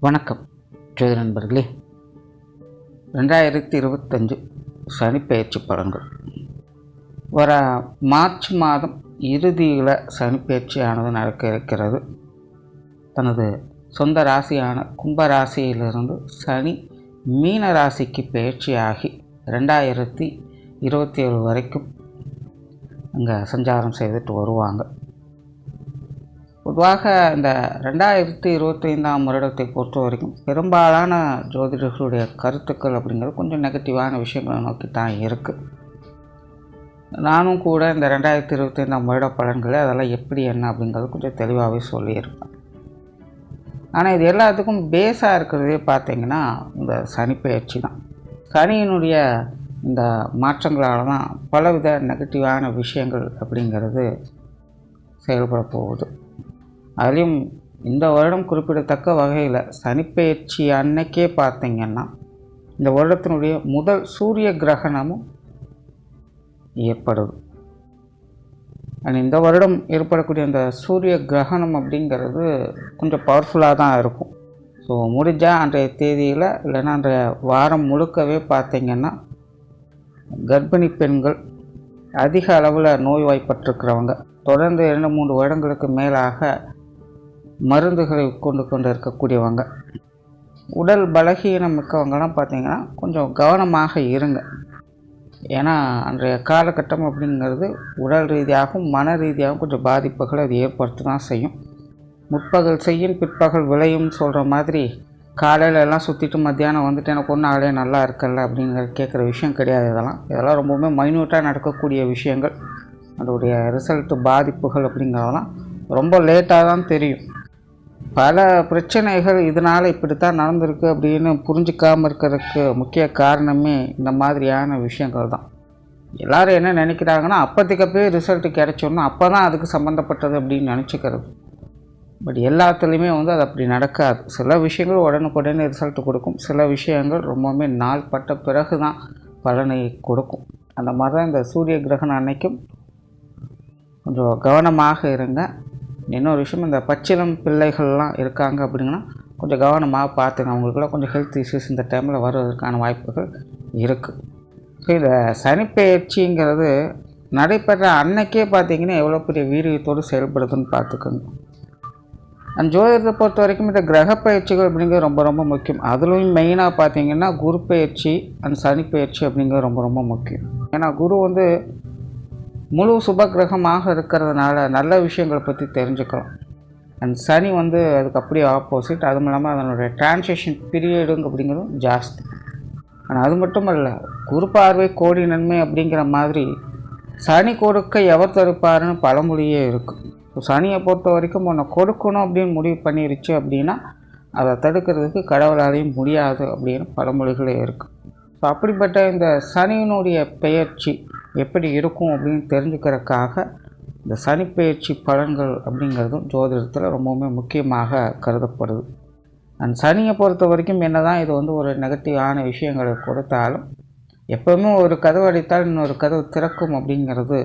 வணக்கம் ஜோதி நண்பர்களே. ரெண்டாயிரத்தி இருபத்தஞ்சு சனிப்பெயர்ச்சி பலன்கள் வர மார்ச் மாதம் இறுதியில் சனிப்பெயர்ச்சியானது நடக்க இருக்கிறது. தனது சொந்த ராசியான கும்ப ராசியிலிருந்து சனி மீன ராசிக்கு பயிற்சியாகி ரெண்டாயிரத்தி இருபத்தி ஏழு வரைக்கும் அங்கே சஞ்சாரம் செய்துட்டு வருவாங்க. பொதுவாக இந்த ரெண்டாயிரத்தி இருபத்தைந்தாம் வருடத்தை பொறுத்த வரைக்கும் பெரும்பாலான ஜோதிடர்களுடைய கருத்துக்கள் அப்படிங்கிறது கொஞ்சம் நெகட்டிவான விஷயங்களை நோக்கி தான் இருக்குது நானும் கூட இந்த ரெண்டாயிரத்தி இருபத்தைந்தாம் வருட பலன்களை அதெல்லாம் எப்படி என்ன அப்படிங்கிறது கொஞ்சம் தெளிவாகவே சொல்லியிருப்பேன் ஆனால் இது எல்லாத்துக்கும் பேஸாக இருக்கிறதே பார்த்தீங்கன்னா இந்த சனிப்பெயர்ச்சி தான். சனியினுடைய இந்த மாற்றங்களால் தான் பலவித நெகட்டிவான விஷயங்கள் அப்படிங்கிறது செயல்பட போகுது. அதுலேயும் இந்த வருடம் குறிப்பிடத்தக்க வகையில் சனிப்பெயர்ச்சி அன்னைக்கே பார்த்தீங்கன்னா இந்த வருடத்தினுடைய முதல் சூரிய கிரகணமும் ஏற்படுது. அண்ட் இந்த வருடம் ஏற்படக்கூடிய அந்த சூரிய கிரகணம் அப்படிங்கிறது கொஞ்சம் பவர்ஃபுல்லாக தான் இருக்கும். ஸோ முடிஞ்சால் அன்றைய தேதியில் இல்லைன்னா அன்றைய வாரம் முழுக்கவே பார்த்திங்கன்னா கர்ப்பிணி பெண்கள் அதிக அளவில் நோய்வாய்ப்பட்டிருக்கிறவங்க. தொடர்ந்து இரண்டு மூன்று வருடங்களுக்கு மேலாக மருந்துகளை கொண்டு கொண்டு இருக்கக்கூடியவங்க. உடல் பலகீனம் மிக்கவங்கலாம் பார்த்தீங்கன்னா கொஞ்சம் கவனமாக இருங்க. ஏன்னா அன்றைய காலகட்டம் அப்படிங்கிறது உடல் ரீதியாகவும் மன ரீதியாகவும் கொஞ்சம் பாதிப்புகளை அது ஏற்படுத்த தான் செய்யும். முற்பகல் செய்யும் பிற்பகல் விளையும் சொல்கிற மாதிரி காலையில எல்லாம் சுற்றிட்டு மத்தியானம் வந்துட்டு எனக்கு ஒன்றும் ஆளே நல்லா இருக்கல அப்படிங்கிற கேட்குற விஷயம் கிடையாது இதெல்லாம். இதெல்லாம் ரொம்பவுமே மைன்யூட்டாக நடக்கக்கூடிய விஷயங்கள். அதோடைய ரிசல்ட்டு பாதிப்புகள் அப்படிங்கிறதெல்லாம் ரொம்ப லேட்டாக தான் தெரியும். பல பிரச்சனைகள் இதனால் இப்படித்தான் நடந்திருக்கு அப்படின்னு புரிஞ்சிக்காமல் இருக்கிறதுக்கு முக்கிய காரணமே இந்த மாதிரியான விஷயங்கள் தான். எல்லோரும் என்ன நினைக்கிறாங்கன்னா அப்போதைக்கு அப்போயே ரிசல்ட்டு கிடைச்சோன்னா அப்போ தான் அதுக்கு சம்மந்தப்பட்டது அப்படின்னு நினச்சிக்கிறது. பட் எல்லாத்துலேயுமே வந்து அது அப்படி நடக்காது. சில விஷயங்கள் உடனுக்குடனே ரிசல்ட் கொடுக்கும். சில விஷயங்கள் ரொம்பவுமே நாள் பட்ட பிறகு தான் பலனை கொடுக்கும். அந்த மாதிரி தான் இந்த சூரிய கிரகணம் அன்னைக்கும் கொஞ்சம் கவனமாக இருங்க. இன்னொரு விஷயம் இந்த பச்சிலம் பிள்ளைகள்லாம் இருக்காங்க அப்படிங்கன்னா கொஞ்சம் கவனமாக பார்த்துங்க அவங்களுக்குலாம் கொஞ்சம் ஹெல்த் இஷ்யூஸ் இந்த டைமில் வருவதற்கான வாய்ப்புகள் இருக்குது ஸோ இந்த சனிப்பெயர்ச்சிங்கிறது நடைபெற அன்னைக்கே பார்த்தீங்கன்னா எவ்வளோ பெரிய வீரியத்தோடு செயல்படுதுன்னு பார்த்துக்கோங்க. அந்த ஜோதிடத்தை பொறுத்த வரைக்கும் இந்த கிரக பயிற்சிகள் அப்படிங்கிறது ரொம்ப ரொம்ப முக்கியம். அதுலேயும் மெயினாக பார்த்தீங்கன்னா குரு பயிற்சி அண்ட் சனி பயிற்சி அப்படிங்கிறது ரொம்ப ரொம்ப முக்கியம். ஏன்னா குரு வந்து முழு சுப கிரகமாக இருக்கிறதுனால நல்ல விஷயங்களை பற்றி தெரிஞ்சுக்கலாம் அண்ட் சனி வந்து அதுக்கு அப்படியே ஆப்போசிட் அதுவும் இல்லாமல் அதனுடைய டிரான்சேஷன் பீரியடுங்க அப்படிங்கிறதும் ஜாஸ்தி. ஆனால் அது மட்டும் இல்லை குரு பார்வை கோடி நன்மை அப்படிங்கிற மாதிரி சனி கொடுக்க எவர் தடுப்பாருன்னு பழமொழியே இருக்குது ஸோ சனியை பொறுத்த வரைக்கும் உன்னை கொடுக்கணும் அப்படின்னு முடிவு பண்ணிருச்சு அப்படின்னா அதை தடுக்கிறதுக்கு கடவுளாலையும் முடியாது அப்படின்னு பழமொழிகளே இருக்குது ஸோ அப்படிப்பட்ட இந்த சனியினுடைய பெயர்ச்சி எப்படி இருக்கும் அப்படின்னு தெரிஞ்சுக்கிறதுக்காக இந்த சனிப்பெயர்ச்சி பலன்கள் அப்படிங்கிறதும் ஜோதிடத்தில் ரொம்பவுமே முக்கியமாக கருதப்படுது. அண்ட் சனியை பொறுத்த வரைக்கும் என்ன தான் இது வந்து ஒரு நெகட்டிவான விஷயங்களை கொடுத்தாலும் எப்போவுமே ஒரு கதவு அடித்தால் இன்னொரு கதவு திறக்கும் அப்படிங்கிறது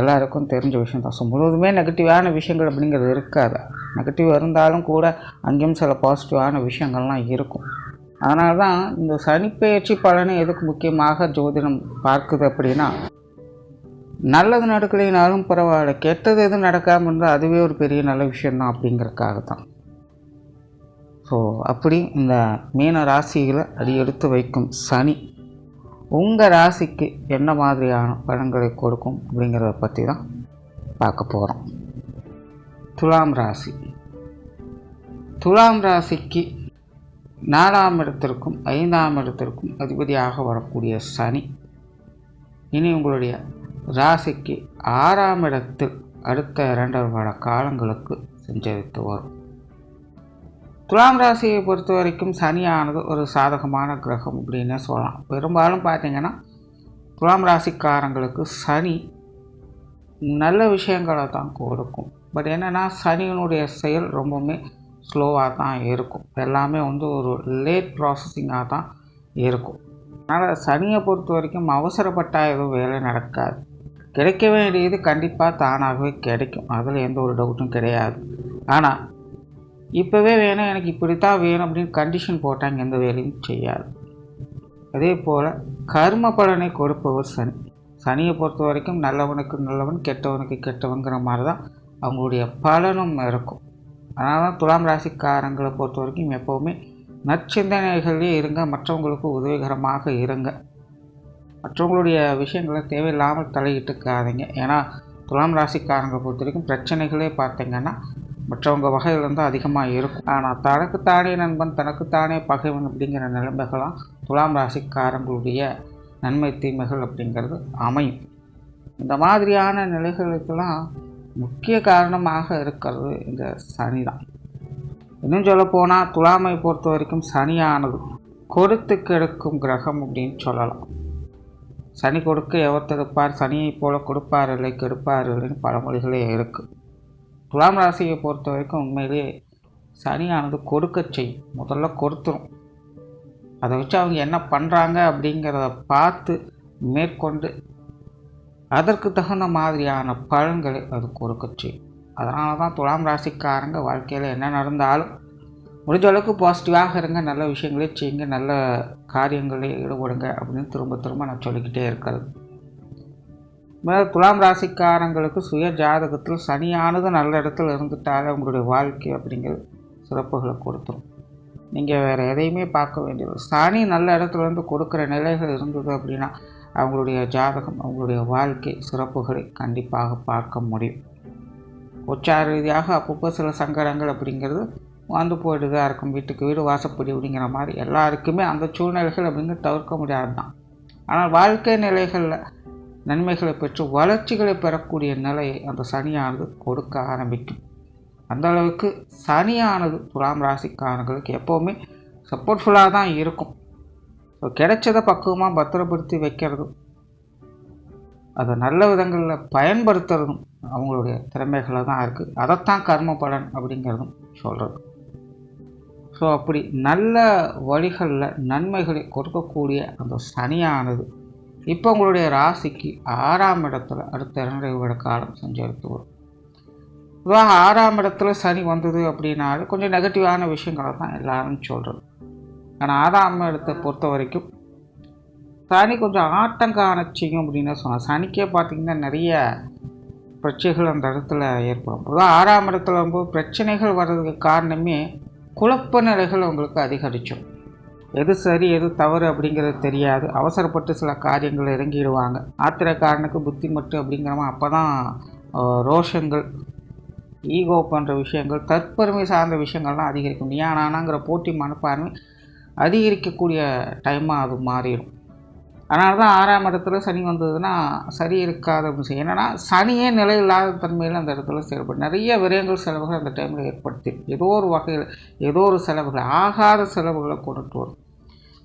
எல்லாருக்கும் தெரிஞ்ச விஷயம் தான். ஸோ முழுவதுமே நெகட்டிவான விஷயங்கள் அப்படிங்கிறது இருக்காது. நெகட்டிவ் இருந்தாலும் கூட அங்கேயும் சில பாசிட்டிவான விஷயங்கள்லாம் இருக்கும். அதனால தான் இந்த சனிப்பெயர்ச்சி பலனை எதுக்கு முக்கியமாக ஜோதிடம் பார்க்குது அப்படின்னா நல்லது நடக்கலைனாலும் பரவாயில்ல கெட்டது எதுவும் நடக்காமல் இருந்தால் அதுவே ஒரு பெரிய நல்ல விஷயந்தான் அப்படிங்கிறதுக்காக தான் ஸோ அப்படி இந்த மீன ராசிகளை அடி எடுத்து வைக்கும் சனி உங்கள் ராசிக்கு என்ன மாதிரியான பலன்களை கொடுக்கும் அப்படிங்கிறத பற்றி தான் பார்க்க போகிறோம் துலாம் ராசி. துலாம் ராசிக்கு நாலாம் இடத்திற்கும் ஐந்தாம் இடத்திற்கும் அதிபதியாக வரக்கூடிய சனி இனி உங்களுடைய ராசிக்கு ஆறாம் இடத்தில் அடுத்த இரண்டரை வார காலங்களுக்கு சஞ்சரித்து வரும். துலாம் ராசியை பொறுத்த வரைக்கும் சனியானது ஒரு சாதகமான கிரகம் அப்படின்னே சொல்லலாம். பெரும்பாலும் பார்த்தீங்கன்னா துலாம் ராசிக்காரங்களுக்கு சனி நல்ல விஷயங்களை தான் கொடுக்கும். பட் என்னென்னா சனியினுடைய செயல் ரொம்பவுமே ஸ்லோவாக தான் இருக்கும். எல்லாமே வந்து ஒரு லேட் ப்ராசஸிங்காக தான் இருக்கும். அதனால் சனியை பொறுத்த வரைக்கும் அவசரப்பட்டால் எதுவும் வேலை நடக்காது. கிடைக்க வேண்டியது கண்டிப்பாக தானாகவே கிடைக்கும். அதில் எந்த ஒரு டவுட்டும் கிடையாது. ஆனால் இப்போவே வேணும் எனக்கு இப்படித்தான் வேணும் அப்படின்னு கண்டிஷன் போட்டாங்க எந்த வேலையும் செய்யாது. அதே போல் கர்ம பலனை கொடுப்பவர் சனி. சனியை பொறுத்த வரைக்கும் நல்லவனுக்கு நல்லவன் கெட்டவனுக்கு கெட்டவங்கிற மாதிரி தான் அவங்களுடைய பலனும் இருக்கும். அதனால தான் துலாம் ராசிக்காரங்களை பொறுத்த வரைக்கும் எப்போவுமே நற்சிந்தனைகளே இருங்க மற்றவங்களுக்கு உதவிகரமாக இருங்க. மற்றவங்களுடைய விஷயங்களை தேவையில்லாமல் தலையிட்டுக்காதீங்க ஏன்னா துலாம் ராசிக்காரங்களை பொறுத்த வரைக்கும் பிரச்சனைகளே பார்த்தீங்கன்னா மற்றவங்க வகையில் அதிகமாக இருக்கும். ஆனால் தனக்குத்தானே நண்பன் தனக்குத்தானே பகைவன் அப்படிங்கிற நிலைமைகளாம் துலாம் ராசிக்காரங்களுடைய நன்மை தீமைகள் அப்படிங்கிறது அமையும். இந்த மாதிரியான நிலைகளுக்கெல்லாம் முக்கிய காரணமாக இருக்கிறது இந்த சனி தான் இன்னும் சொல்ல போனால் துலாமை பொறுத்த வரைக்கும் சனியானது. கொடுத்து கெடுக்கும் கிரகம் அப்படின்னு சொல்லலாம். சனி கொடுக்க எவர் தடுப்பார் சனியை போல கொடுப்பார் இல்லை கெடுப்பார் இல்லைன்னு பழமொழிகளே இருக்குது துலாம் ராசியை பொறுத்த வரைக்கும் உண்மையிலேயே சனியானது கொடுக்க செய்யும். முதல்ல கொடுத்துரும். அதை வச்சு அவங்க என்ன பண்ணுறாங்க அப்படிங்கிறத பார்த்து மேற்கொண்டு அதற்கு தகுந்த மாதிரியான பலன்களை அது கொடுக்க செய்யும் அதனால தான் துலாம் ராசிக்காரங்க வாழ்க்கையில் என்ன நடந்தாலும் முடிஞ்ச அளவுக்கு பாசிட்டிவாக இருங்க நல்ல விஷயங்களே செய்யுங்க நல்ல காரியங்களில் ஈடுபடுங்க அப்படின்னு திரும்ப திரும்ப நான் சொல்லிக்கிட்டே இருக்கிறது. மேலே துலாம் ராசிக்காரங்களுக்கு சுய ஜாதகத்தில் சனியானது நல்ல இடத்துல இருந்துட்டாலே உங்களுடைய வாழ்க்கை அப்படிங்கிறது சிறப்புகளை கொடுத்துரும். நீங்கள் வேறு எதையுமே பார்க்க வேண்டியது சனி நல்ல இடத்துல இருந்து கொடுக்குற நிலைகள் இருந்தது அப்படின்னா அவங்களுடைய ஜாதகம் அவங்களுடைய வாழ்க்கை சிறப்புகளை கண்டிப்பாக பார்க்க முடியும். உச்சார ரீதியாக அப்பப்போ சில சங்கடங்கள் அப்படிங்கிறது வந்து போயிட்டு தான் இருக்கும். வீட்டுக்கு வீடு வாசப்படி அப்படிங்கிற மாதிரி எல்லாருக்குமே அந்த சூழ்நிலைகள் அப்படிங்கிறது தவிர்க்க முடியாது தான் ஆனால் வாழ்க்கை நிலைகளில் நன்மைகளை பெற்று வளர்ச்சிகளை பெறக்கூடிய நிலையை அந்த சனியானது கொடுக்க ஆரம்பிக்கும். அந்த அளவுக்கு சனியானது துலாம் ராசிக்காரர்களுக்கு எப்போவுமே சப்போர்ட்ஃபுல்லாக தான் இருக்கும். கிடைச்சதை பக்குவமாக பத்திரப்படுத்தி வைக்கிறதும் அதை நல்ல விதங்களில் பயன்படுத்துறதும் அவங்களுடைய திறமைகளை தான் இருக்குது அதைத்தான் கர்ம பலன் அப்படிங்கிறதும் சொல்கிறது ஸோ அப்படி நல்ல வழிகளில் நன்மைகளை கொடுக்கக்கூடிய அந்த சனியானது இப்போ உங்களுடைய ராசிக்கு ஆறாம் இடத்துல அடுத்த இரண்டரை விட காலம் சஞ்சரித்து வரும். பொதுவாக ஆறாம் இடத்துல சனி வந்தது அப்படின்னாலும் கொஞ்சம் நெகட்டிவான விஷயங்களை தான் எல்லாரும் சொல்கிறது ஆனால் ஆறாம் இடத்தை பொறுத்த வரைக்கும் சனி கொஞ்சம் ஆட்டம் காண அப்படின்னு சொன்னால் சனிக்கே பார்த்திங்கன்னா நிறைய பிரச்சனைகள் அந்த இடத்துல ஏற்படும். பொதுவாக ஆறாம் இடத்துல வரும்போது பிரச்சனைகள் வர்றதுக்கு காரணமே குழப்ப நிலைகள் அவங்களுக்கு அதிகரிக்கும் எது சரி எது தவறு அப்படிங்கிறது தெரியாது. அவசரப்பட்டு சில காரியங்கள் இறங்கிடுவாங்க. ஆத்திரக்காரனுக்கு புத்தி மட்டு அப்படிங்கிறமா அப்போ தான் ரோஷங்கள் ஈகோ போன்ற விஷயங்கள் தற்பெருமை சார்ந்த விஷயங்கள்லாம் அதிகரிக்கும். ஏன் நானாங்கிற போட்டி மனப்பான்மை அதிகரிக்கக்கூடிய டைமாக அது மாறிடும். அதனால தான் ஆறாம் இடத்துல சனி வந்ததுன்னா சரி இருக்காத விஷயம் என்னென்னா சனியே நிலை இல்லாத தன்மையில் அந்த இடத்துல செயல்படும். நிறைய விரயங்கள் செலவுகள் அந்த டைமில் ஏற்படுத்தி ஏதோ ஒரு வகையில் ஏதோ ஒரு செலவுகள் ஆகாத செலவுகளை கொண்டுட்டு வரும்.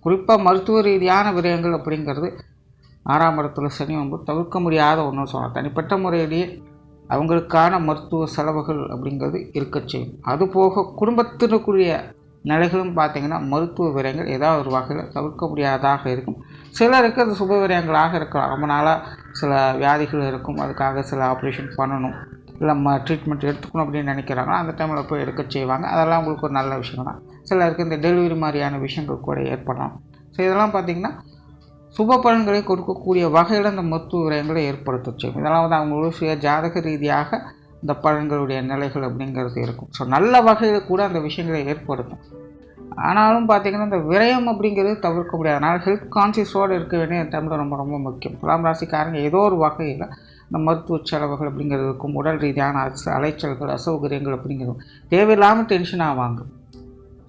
குறிப்பாக மருத்துவ ரீதியான விரயங்கள் அப்படிங்கிறது ஆறாம் இடத்துல சனி வந்து தவிர்க்க முடியாத ஒன்று சொல்லலாம். தனிப்பட்ட முறையிலேயே அவங்களுக்கான மருத்துவ செலவுகள் அப்படிங்கிறது இருக்க செய்யும். அதுபோக குடும்பத்தினுக்குரிய நிலைகளும் பார்த்திங்கன்னா மருத்துவ விரயங்கள் ஏதாவது ஒரு வகையில் தவிர்க்க முடியாததாக இருக்கும். சிலருக்கு அது சுப விரயங்களாக இருக்கலாம். ரொம்ப நாளாக சில வியாதிகள் இருக்கும். அதுக்காக சில ஆப்ரேஷன் பண்ணணும். இல்லை நம்ம ட்ரீட்மெண்ட் எடுத்துக்கணும் அப்படின்னு நினைக்கிறாங்கன்னா அந்த டைமில் போய் எடுக்க செய்வாங்க. அதெல்லாம் உங்களுக்கு ஒரு நல்ல விஷயம் தான் சிலருக்கு இந்த டெலிவரி மாதிரியான விஷயங்கள் கூட ஏற்படலாம். ஸோ இதெல்லாம் பார்த்திங்கன்னா சுப பலன்களை கொடுக்கக்கூடிய வகையில் அந்த மருத்துவ விரயங்களை ஏற்படுத்த செய்யும். இதெல்லாம் வந்து அவங்களோட சுய ஜாதக ரீதியாக இந்த பழங்களுடைய நிலைகள் அப்படிங்கிறது இருக்கும். ஸோ நல்ல வகையில் கூட அந்த விஷயங்களை ஏற்படுத்தும். ஆனாலும் பார்த்திங்கன்னா இந்த விரயம் அப்படிங்கிறது தவிர்க்க முடியாது. அதனால் ஹெல்த் கான்சியஸோடு இருக்க வேண்டிய டைமில் ரொம்ப ரொம்ப முக்கியம். துலாம் ராசிக்காரங்க ஏதோ ஒரு வகையில் இந்த மருத்துவ செலவுகள் அப்படிங்கிறது இருக்கும். உடல் ரீதியான அலைச்சல்கள் அசௌகரியங்கள் அப்படிங்கிறது தேவையில்லாமல் டென்ஷன் ஆவாங்க.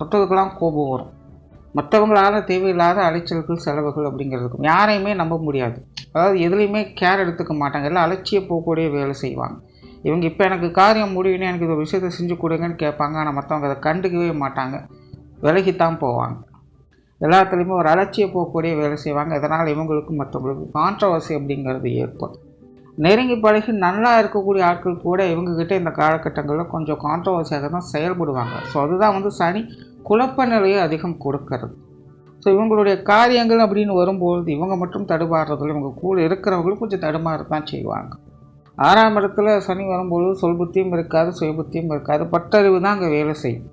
மற்றதுக்கெல்லாம் கோபம் வரும். மற்றவங்களால் தேவையில்லாத அலைச்சல்கள் செலவுகள் அப்படிங்கிறது இருக்கும். யாரையுமே நம்ப முடியாது. அதாவது எதுலேயுமே கேர் எடுத்துக்க மாட்டாங்க. எல்லாம் அலட்சிய போகக்கூடிய வேலை செய்வாங்க. இவங்க இப்போ எனக்கு காரியம் முடியும்னு எனக்கு இந்த விஷயத்தை செஞ்சு கொடுங்கன்னு கேட்பாங்க ஆனால் மற்றவங்க அதை கண்டுக்கவே மாட்டாங்க. விலகித்தான் போவாங்க. எல்லாத்துலேயுமே ஒரு அலட்சிய போகக்கூடிய வேலை செய்வாங்க. இதனால் இவங்களுக்கும் மற்றவங்களுக்கு கான்ட்ரவர்சி அப்படிங்கிறது ஏற்படும். நெருங்கி பழகி நல்லா இருக்கக்கூடிய ஆட்கள் கூட இவங்கக்கிட்ட இந்த காலகட்டங்களில் கொஞ்சம் கான்ட்ரவர்சியாக தான் செயல்படுவாங்க. ஸோ அதுதான் வந்து சனி குழப்ப நிலையை அதிகம் கொடுக்கறது. ஸோ இவங்களுடைய காரியங்கள் அப்படின்னு வரும்பொழுது இவங்க மட்டும் தடுமாறுறதில்ல. இவங்க கூட இருக்கிறவங்களும் கொஞ்சம் தடுமாறு தான் செய்வாங்க. ஆறாம் இடத்துல சனி வரும்பொழுது சொல்புத்தியும் இருக்காது சுயபுத்தியும் இருக்காது. பட்டறிவு தான் அங்கே வேலை செய்யும்.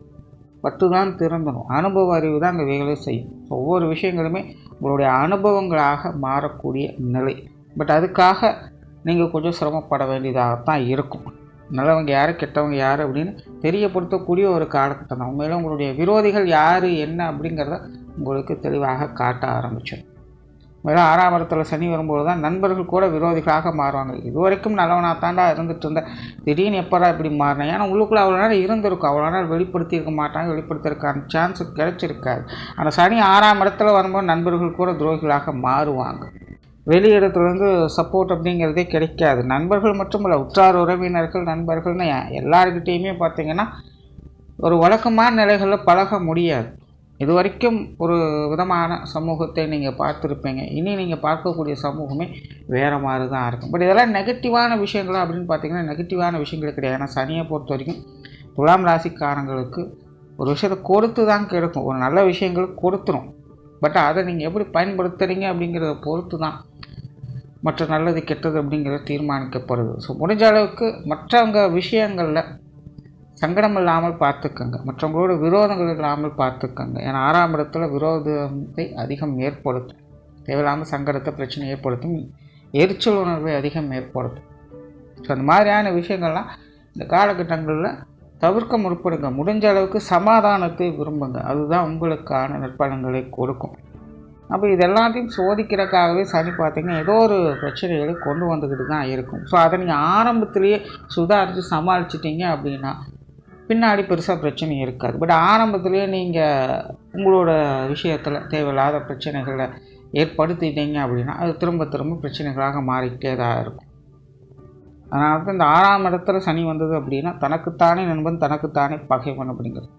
பட்டு தான் திறந்தணும் அனுபவ அறிவு தான் அங்கே வேலை செய்யும். ஒவ்வொரு விஷயங்களுமே உங்களுடைய அனுபவங்களாக மாறக்கூடிய நிலை. பட் அதுக்காக நீங்கள் கொஞ்சம் சிரமப்பட வேண்டியதாகத்தான் இருக்கும். நல்லவங்க யார் கெட்டவங்க யார் அப்படின்னு தெரியப்படுத்தக்கூடிய ஒரு காலகட்டம் தான். உண்மையில உங்களுடைய விரோதிகள் யார் என்ன அப்படிங்கிறத உங்களுக்கு தெளிவாக காட்ட ஆரம்பிச்சிடும். மேலே ஆறாம் இடத்துல சனி வரும்போது தான் நண்பர்கள் கூட விரோதிகளாக மாறுவாங்க. இது வரைக்கும் நல்லவனாக தாண்டா இருந்துட்டு இருந்தேன் திடீர்னு எப்படா இப்படி மாறினேன்? ஏன்னா உள்ளுக்குள்ளே அவ்வளோ நேரம் இருந்திருக்கும். அவ்வளோ நேரம் வெளிப்படுத்தியிருக்க மாட்டாங்க வெளிப்படுத்திருக்கான சான்ஸ் கிடைச்சிருக்காது. ஆனால் சனி ஆறாம் இடத்துல வரும்போது நண்பர்கள் கூட துரோகிகளாக மாறுவாங்க. வெளி இடத்துலேருந்து சப்போர்ட் அப்படிங்கிறதே கிடைக்காது. நண்பர்கள் மட்டுமல்ல உற்றார் உறவினர்கள் நண்பர்கள்னு எல்லாருக்கிட்டேயுமே பார்த்தீங்கன்னா ஒரு வழக்கமான நிலைகளில் பழக முடியாது. இது வரைக்கும் ஒரு விதமான சமூகத்தை நீங்கள் பார்த்துருப்பீங்க. இனி நீங்கள் பார்க்கக்கூடிய சமூகமே வேறு மாதிரி தான் இருக்கும். பட் இதெல்லாம் நெகட்டிவான விஷயங்களா அப்படின்னு பார்த்தீங்கன்னா நெகட்டிவான விஷயங்கள் கிடையாது. ஏன்னா சனியை பொறுத்த வரைக்கும் துலாம் ராசிக்காரங்களுக்கு ஒரு விஷயத்தை கொடுத்து தான் கிடைக்கும். ஒரு நல்ல விஷயங்கள் கொடுத்துரும். பட் அதை நீங்கள் எப்படி பயன்படுத்துகிறீங்க அப்படிங்கிறத பொறுத்து தான் மற்ற நல்லது கெட்டது அப்படிங்கிறத தீர்மானிக்கப்படுது. ஸோ முடிஞ்ச அளவுக்கு மற்றவங்க விஷயங்களில் சங்கடம் இல்லாமல் பார்த்துக்கங்க. மற்றவங்களோட விரோதங்கள் இல்லாமல் பார்த்துக்கங்க. ஏன்னா ஆறாம் இடத்துல விரோதத்தை அதிகம் ஏற்படுத்தும். தேவையில்லாமல் சங்கடத்தை பிரச்சனை ஏற்படுத்தும். எரிச்சல் உணர்வை அதிகம் ஏற்படுத்தும். ஸோ அந்த மாதிரியான விஷயங்கள்லாம் இந்த காலகட்டங்களில் தவிர்க்க முற்படுங்க. முடிஞ்ச அளவுக்கு சமாதானத்தை விரும்புங்க. அதுதான் உங்களுக்கான நற்பலன்களை கொடுக்கும். அப்போ இது எல்லாத்தையும் சோதிக்கிறதுக்காகவே சனி பார்த்திங்கன்னா ஏதோ ஒரு பிரச்சனைகளை கொண்டு வந்துக்கிட்டு தான் இருக்கும். ஸோ அதை நீங்கள் ஆரம்பத்திலேயே சுதாரித்து சமாளிச்சிட்டிங்க அப்படின்னா பின்னாடி பெருசாக பிரச்சனை இருக்காது. பட் ஆரம்பத்துலேயே நீங்கள் உங்களோட விஷயத்தில் தேவையில்லாத பிரச்சனைகளை ஏற்படுத்திட்டீங்க அப்படின்னா அது திரும்ப திரும்ப பிரச்சனைகளாக மாறிக்கிட்டே தான் இருக்கும். அதனால தான் இந்த ஆறாம் இடத்துல சனி வந்தது அப்படின்னா தனக்குத்தானே நண்பன் தனக்குத்தானே பகைவன் அப்படிங்கிறது.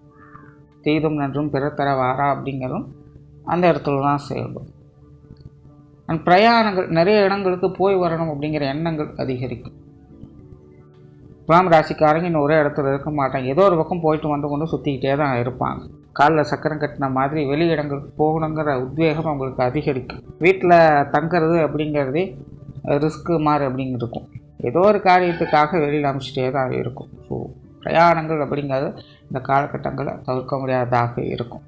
தெய்தும் நன்றும் பிறத்தர வாரா அப்படிங்கிறதும் அந்த இடத்துல தான் செயல்படும். அண்ட் பிரயாணங்கள் நிறைய இடங்களுக்கு போய் வரணும் அப்படிங்கிற எண்ணங்கள் அதிகரிக்கும். துலாம் ராசிக்காரங்க இன்னும் ஒரே இடத்துல இருக்க மாட்டாங்க. ஏதோ ஒரு பக்கம் போயிட்டு வந்து கொண்டு சுற்றிக்கிட்டே தான் இருப்பாங்க. காலில் சக்கரம் கட்டின மாதிரி வெளி இடங்களுக்கு போகணுங்கிற உத்வேகம் அவங்களுக்கு அதிகரிக்கும். வீட்டில் தங்குறது அப்படிங்கிறதே ரிஸ்க்கு மாதிரி அப்படிங்க இருக்கும். ஏதோ ஒரு காரியத்துக்காக வெளியில் அமைச்சிட்டே தான் இருக்கும். ஸோ பிரயாணங்கள் அப்படிங்கிறது இந்த காலகட்டங்களை தவிர்க்க முடியாததாக இருக்கும்.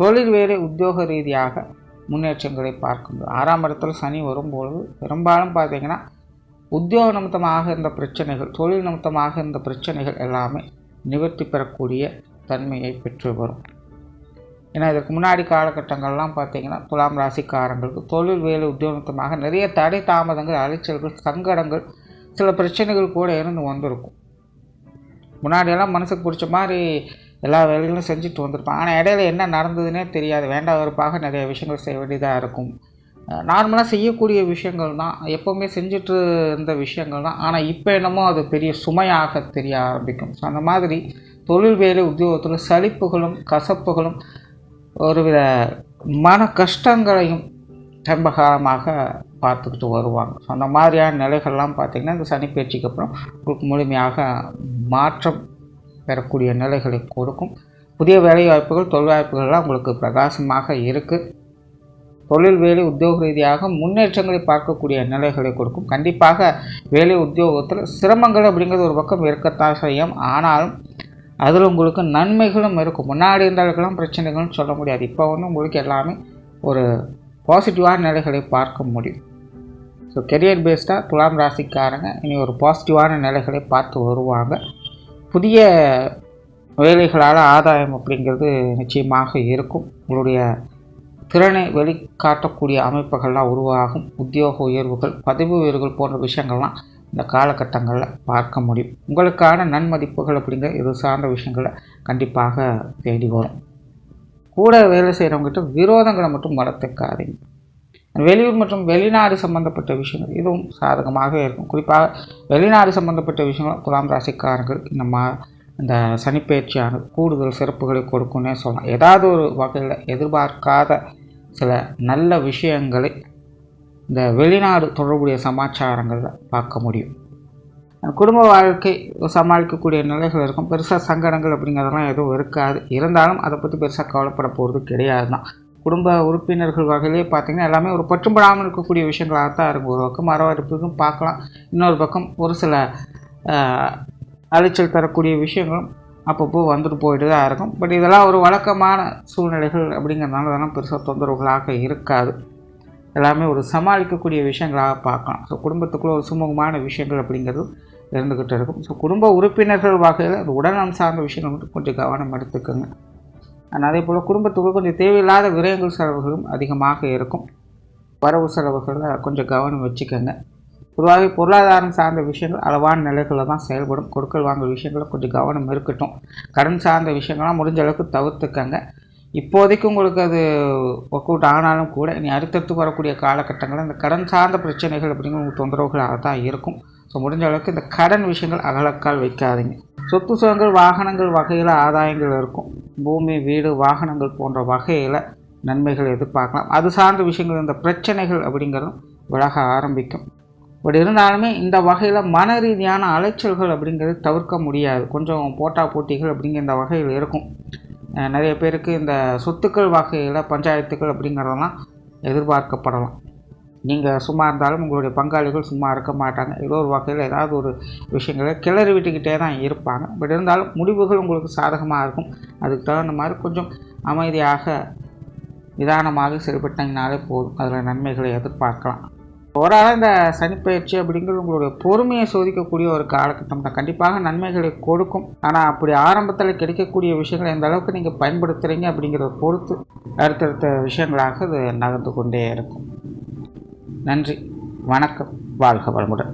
தொழில் வேலை உத்தியோக ரீதியாக முன்னேற்றங்களை பார்க்கும்போது ஆறாம் இடத்துல சனி வரும்பொழுது பெரும்பாலும் பார்த்தீங்கன்னா உத்தியோக நிமித்தமாக இருந்த பிரச்சனைகள் தொழில் நிமித்தமாக இருந்த பிரச்சனைகள் எல்லாமே நிவர்த்தி பெறக்கூடிய தன்மையை பெற்று வரும். ஏன்னா இதற்கு முன்னாடி காலகட்டங்கள்லாம் பார்த்தீங்கன்னா துலாம் ராசிக்காரங்களுக்கு தொழில் வேலை உத்தியோகமாக நிறைய தடை தாமதங்கள் அலைச்சல்கள் சங்கடங்கள் சில பிரச்சனைகள் கூட இருந்து வந்திருக்கும். முன்னாடியெல்லாம் மனசுக்கு பிடிச்ச மாதிரி எல்லா வேலைகளும் செஞ்சுட்டு வந்திருப்பாங்க. ஆனால் இடையில என்ன நடந்ததுன்னே தெரியாது. வேண்டாம் வெறுப்பாக நிறைய விஷயங்கள் செய்ய வேண்டியதாக இருக்கும். நார்மலாக செய்யக்கூடிய விஷயங்கள் தான். எப்போவுமே செஞ்சுட்டு இருந்த விஷயங்கள் தான். ஆனால் இப்போ என்னமோ அது பெரிய சுமையாக தெரிய ஆரம்பிக்கும். ஸோ அந்த மாதிரி தொழில் வேலை உத்தியோகத்தில் சலிப்புகளும் கசப்புகளும் ஒருவித மன கஷ்டங்களையும் தெம்பகாலமாக பார்த்துக்கிட்டு வருவாங்க. ஸோ அந்த மாதிரியான நிலைகள்லாம் பார்த்திங்கன்னா இந்த சனிப்பயிற்சிக்கு அப்புறம் உங்களுக்கு முழுமையாக மாற்றம் பெறக்கூடிய நிலைகளை கொடுக்கும். புதிய வேலை வாய்ப்புகள் தொழில் வாய்ப்புகள்லாம் உங்களுக்கு பிரகாசமாக இருக்குது தொழில் வேலை உத்தியோக ரீதியாக முன்னேற்றங்களை பார்க்கக்கூடிய நிலைகளை கொடுக்கும். கண்டிப்பாக வேலை உத்தியோகத்தில் சிரமங்கள் அப்படிங்கிறது ஒரு பக்கம் இருக்கத்தான் செய்யும். ஆனாலும் அதில் உங்களுக்கு நன்மைகளும் இருக்கும். முன்னாடி இருந்தாலும் பிரச்சனைகளும் சொல்ல முடியாது. இப்போ வந்து உங்களுக்கு எல்லாமே ஒரு பாசிட்டிவான நிலைகளை பார்க்க முடியும். ஸோ கெரியர் பேஸ்டாக துலாம் ராசிக்காரங்க இனி ஒரு பாசிட்டிவான நிலைகளை பார்த்து வருவாங்க. புதிய வேலைகளால் ஆதாயம் அப்படிங்கிறது நிச்சயமாக இருக்கும். உங்களுடைய திறனை வெளிக்காட்டக்கூடிய அமைப்புகள்லாம் உருவாகும். உத்தியோக உயர்வுகள் பதவி உயர்வுகள் போன்ற விஷயங்கள்லாம் இந்த காலகட்டங்களில் பார்க்க முடியும். உங்களுக்கான நன்மதிப்புகள் அப்படிங்கிற இது சார்ந்த விஷயங்களை கண்டிப்பாக தேடி வரும். கூட வேலை செய்கிறவங்ககிட்ட விரோதங்களை மட்டும் வளர்த்துக்காதீங்க. வெளியூர் மற்றும் வெளிநாடு சம்பந்தப்பட்ட விஷயங்கள் இதுவும் சாதகமாக இருக்கும். குறிப்பாக வெளிநாடு சம்பந்தப்பட்ட விஷயங்கள் துலாம் ராசிக்காரர்கள் நம்ம இந்த சனிப்பயிற்சியான கூடுதல் சிறப்புகளை கொடுக்குன்னே சொல்லலாம். ஏதாவது ஒரு வகையில் எதிர்பார்க்காத சில நல்ல விஷயங்களை இந்த வெளிநாடு தொடர்புடைய சமாச்சாரங்களில் பார்க்க முடியும். குடும்ப வாழ்க்கை சமாளிக்கக்கூடிய நிலைகள் இருக்கும். பெருசாக சங்கடங்கள் அப்படிங்கிறதெல்லாம் எதுவும் இருக்காது. இருந்தாலும் அதை பற்றி பெருசாக கவலைப்பட போகிறது கிடையாது தான் குடும்ப உறுப்பினர்கள் வகையிலே பார்த்திங்கன்னா எல்லாமே ஒரு பற்றும்படாமல் இருக்கக்கூடிய விஷயங்களாக தான் இருக்கும். ஒரு பக்கம் மரவறுப்புக்கும் பார்க்கலாம். இன்னொரு பக்கம் ஒரு சில அலைச்சல் தரக்கூடிய விஷயங்களும் அப்பப்போ வந்துட்டு போயிட்டு தான் இருக்கும். பட் இதெல்லாம் ஒரு வழக்கமான சூழ்நிலைகள் அப்படிங்கிறதுனால அதெல்லாம் பெருசாக தொந்தரவுகளாக இருக்காது. எல்லாமே ஒரு சமாளிக்கக்கூடிய விஷயங்களாக பார்க்கலாம். ஸோ குடும்பத்துக்குள்ளே ஒரு சுமூகமான விஷயங்கள் அப்படிங்கிறது இருந்துக்கிட்டு இருக்கும். ஸோ குடும்ப உறுப்பினர்கள் வகையில் அது உடல்நலம் சார்ந்த விஷயங்கள் மட்டும் கொஞ்சம் கவனம் எடுத்துக்கோங்க. ஆனால் அதே போல் குடும்பத்துக்குள்ள கொஞ்சம் தேவையில்லாத விரயங்கள் செலவுகளும் அதிகமாக இருக்கும். வரவு செலவுகளில் கொஞ்சம் கவனம் வச்சுக்கோங்க. பொதுவாகவே பொருளாதாரம் சார்ந்த விஷயங்கள் அளவான நிலைகளில் தான் செயல்படும். கொடுக்கல் வாங்கல் விஷயங்களில் கொஞ்சம் கவனம் இருக்கட்டும். கடன் சார்ந்த விஷயங்கள்லாம் முடிஞ்ச அளவுக்கு தவிர்த்துக்கங்க. இப்போதைக்கு உங்களுக்கு அது ஒர்க் அவுட் ஆனாலும் கூட இனி அடுத்தடுத்து வரக்கூடிய காலகட்டங்களில் இந்த கடன் சார்ந்த பிரச்சனைகள் அப்படிங்கிற உங்களுக்கு தொந்தரவுகளாக தான் இருக்கும். ஸோ முடிஞ்ச அளவுக்கு இந்த கடன் விஷயங்கள் அகலக்கால் வைக்காதீங்க. சொத்து சுகங்கள் வாகனங்கள் வகையில் ஆதாயங்கள் இருக்கும். பூமி வீடு வாகனங்கள் போன்ற வகையில் நன்மைகள் எதிர்பார்க்கலாம். அது சார்ந்த விஷயங்கள் இந்த பிரச்சனைகள் அப்படிங்கிறதும் விலக ஆரம்பிக்கும். பட் இருந்தாலுமே இந்த வகையில் மன ரீதியான அலைச்சல்கள் அப்படிங்கிறது தவிர்க்க முடியாது. கொஞ்சம் போட்டா போட்டிகள் அப்படிங்கிற இந்த வகையில் இருக்கும். நிறைய பேருக்கு இந்த சொத்துக்கள் வகையில் பஞ்சாயத்துக்கள் அப்படிங்கிறதெல்லாம் எதிர்பார்க்கப்படலாம். நீங்கள் சும்மா இருந்தாலும் உங்களுடைய பங்காளிகள் சும்மா இருக்க மாட்டாங்க. ஏதோ ஒரு வகையில் ஏதாவது ஒரு விஷயங்களை கிளறி விட்டுக்கிட்டே தான் இருப்பாங்க. பட் இருந்தாலும் முடிவுகள் உங்களுக்கு சாதகமாக இருக்கும். அதுக்கு தகுந்த மாதிரி கொஞ்சம் அமைதியாக நிதானமாக செயல்பட்டீங்கனாலே போதும். அதில் நன்மைகளை எதிர்பார்க்கலாம். ஓராளாக இந்த சனிப்பயிற்சி அப்படிங்கிறது உங்களுடைய பொறுமையை சோதிக்கக்கூடிய ஒரு காலகட்டம் தான். கண்டிப்பாக நன்மைகளை கொடுக்கும். ஆனால் அப்படி ஆரம்பத்தில் கிடைக்கக்கூடிய விஷயங்களை எந்த அளவுக்கு நீங்கள் பயன்படுத்துகிறீங்க அப்படிங்கிறத பொறுத்து அடுத்தடுத்த விஷயங்களாக அது நகர்ந்து கொண்டே இருக்கும். நன்றி. வணக்கம். வாழ்க வளமுடன்.